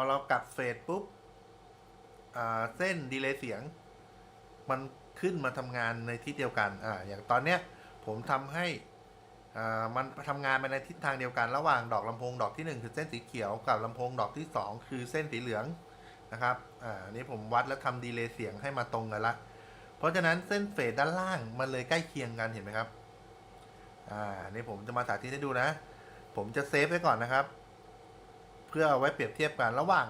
พอเรากลับเฟสปุ๊บเส้นดีเลย์เสียง มันขึ้นมาทำงานในทิศเดียวกันอ่าอย่างตอนเนี้ยผมทำให้อ่ามันทำงานไปในทิศทางเดียวกัน ระหว่างดอกลำโพงดอกที่หนึ่งคือเส้นสีเขียวกับลำโพงดอกที่สองคือเส้นสีเหลืองนะครับอ่าอันนี้ผมวัดแล้วทำดีเลย์เสียงให้มาตรงกันละ เพราะฉะนั้นเส้นเฟสด้านล่างมันเลยใกล้เคียงกันเห็นไหมครับอ่านี่ผมจะมาสาธิตให้ดูนะ ผมจะเซฟไว้ก่อนนะครับ เพื่อเอาไว้เปรียบเทียบกันระหว่าง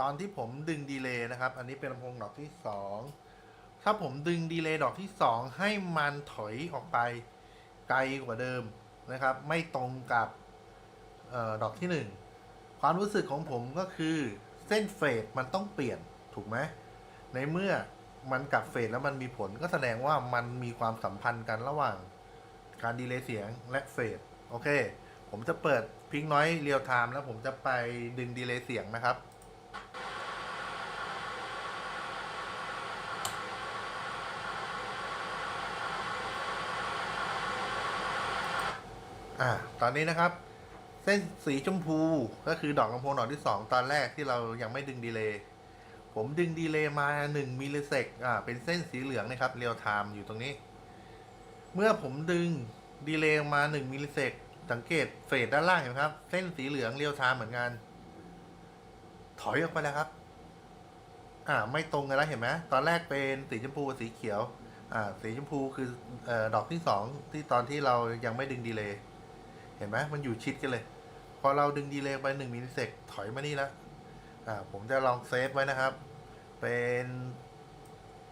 ตอนที่ผมดึงดีเลย์นะครับ อันนี้เป็นลำโพงดอกที่สองถ้าผมดึงดีเลย์ดอกที่สองให้มันถอยออกไปไกลกว่าเดิมนะครับ ไม่ตรงกับออดอกที่หนึ่งความรู้สึกของผมก็คือเส้นเฟสมันต้องเปลี่ยนถูกไหมในเมื่อมันกลับเฟสแล้วมันมีผลก็แสดงว่ามันมีความสัมพันธ์กันระหว่างการดีเลย์เสียงและเฟสโอเค ผมจะเปิดพิงน้อยเรียลไทม์แล้วผมจะไปดึงดีเลย์เสียงนะครับ อ่า ตอนนี้นะครับ เส้นสีชมพูก็คือดอกลำโพงดอกที่ 2 ตอนแรกที่เรายังไม่ดึงดีเลย์ผมดึงดีเลย์มา 1มิลลิเซกอ่า เป็นเส้นสีเหลืองนะครับเรียลไทม์อยู่ตรงนี้ เมื่อผมดึงดีเลย์มา 1มิลลิเซก สังเกตเฟสด้านล่างเห็นไหมครับ เส้นสีเหลืองเรียลไทม์เหมือนกัน ถอยออกไปแล้วครับ อ่า ไม่ตรงกันแล้วเห็นไหมตอนแรกเป็นสีชมพูสีเขียว อ่า สีชมพูคือเอ่อดอกที่สองที่ตอนที่เรายังไม่ดึงดีเลย์เห็นไหมมันอยู่ชิดกันเลย พอเราดึงดีเลย์ไปหนึ่งมิลลิเซกถอยมานี่แล้วอ่า ผมจะลองเซฟไว้นะครับ เป็น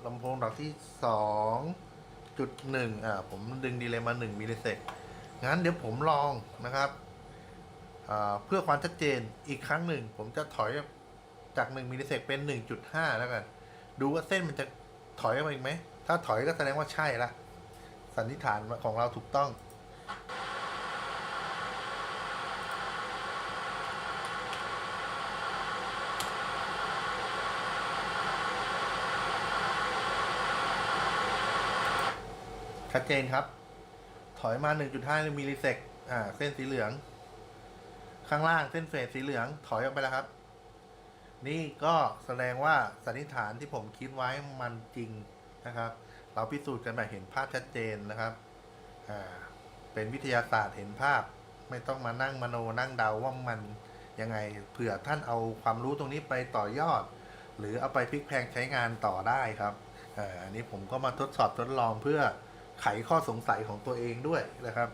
ลำโพงดอกที่สองจุดหนึ่งอ่า ผมดึงดีเลย์มาหนึ่งมิลลิเซก งั้นเดี๋ยวผมลองนะครับ เพื่อความชัดเจนอีกครั้งหนึ่ง ผมจะถอยจากหนึ่งมิลลิเซกเป็นหนึ่งจุดห้าแล้วกัน ดูว่าเส้นมันจะถอยออกมาอีกไหม ถ้าถอยก็แสดงว่าใช่ละ สันนิษฐานของเราถูกต้องชัดเจนครับ อยมา 1.5มิลลิเซกอ่า เส้นสีเหลือง ข้างล่างเส้นเฟสสีเหลือง ถอยออกไปแล้วครับ นี่ก็แสดงว่าสันนิษฐานที่ผมคิดไว้มันจริงนะครับ เราพิสูจน์กันแบบเห็นภาพชัดเจนนะครับ อ่า เป็นวิทยาศาสตร์เห็นภาพ ไม่ต้องมานั่งมโนนั่งเดาว่ามันยังไง เผื่อท่านเอาความรู้ตรงนี้ไปต่อยอด หรือเอาไปพลิกแพลงใช้งานต่อได้ครับอ่าอันนี้ผมก็มาทดสอบทดลองเพื่อ ไขข้อสงสัยของตัวเองด้วยนะครับ